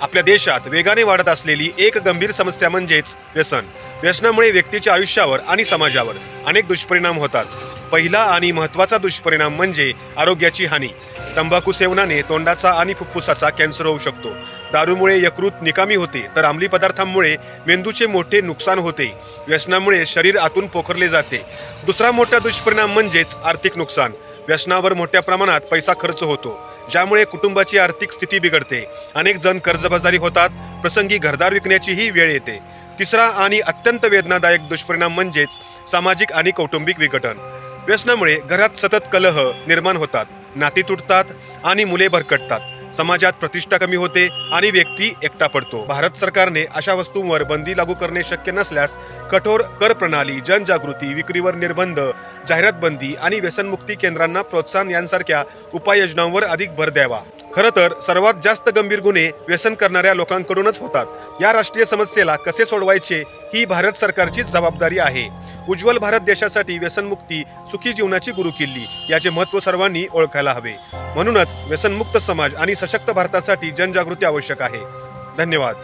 आपल्या देशात वेगाने वाढत असलेली एक गंभीर समस्या म्हणजेच व्यसन. व्यसनामुळे व्यक्तीच्या आयुष्यावर आणि समाजावर अनेक दुष्परिणाम होतात. पहिला आणि महत्त्वाचा दुष्परिणाम म्हणजे आरोग्याची हानी. तंबाखू सेवनाने तोंडाचा आणि फुफ्फुसाचा कॅन्सर होऊ शकतो. दारूमुळे यकृत निकामी होते तर अंमली पदार्थांमुळे मेंदूचे मोठे नुकसान होते. व्यसनामुळे शरीर आतून पोखरले जाते. दुसरा मोठा दुष्परिणाम म्हणजेच आर्थिक नुकसान. व्यसनावर मोठ्या प्रमाणात पैसा खर्च होतो. ज्यामुळे कुटुंबाची आर्थिक स्थिती बिघडते. अनेक जण कर्जबाजारी होतात. प्रसंगी घरदार विकण्याचीही वेळ येते. तिसरा आणि अत्यंत वेदनादायक दुष्परिणाम म्हणजेच सामाजिक आणि कौटुंबिक विघटन. व्यसनामुळे घरात सतत कलह निर्माण होतात. नाती तुटतात आणि मुले भरकटतात. समाजात प्रतिष्ठा कमी होते आणि व्यक्ती एकटा पडतो. भारत सरकारने अशा वस्तूंवर बंदी लागू करणे शक्य नसल्यास कठोर कर प्रणाली जनजागृती विक्रीवर निर्बंध जाहिरात बंदी आणि व्यसनमुक्ती केंद्रांना प्रोत्साहन यांसारख्या उपाययोजनांवर अधिक भर द्यावा. खरं तर सर्वात जास्त गंभीर गुन्हे व्यसन करणाऱ्या लोकांकडूनच होतात. या राष्ट्रीय समस्येला कसे सोडवायचे ही भारत सरकारचीच जबाबदारी आहे. उज्ज्वल भारत देशासाठी व्यसनमुक्ती सुखी जीवनाची गुरुकिल्ली याचे महत्त्व सर्वांनी ओळखायला हवे. म्हणूनच व्यसनमुक्त समाज आणि सशक्त भारतासाठी जनजागृती आवश्यक आहे. धन्यवाद.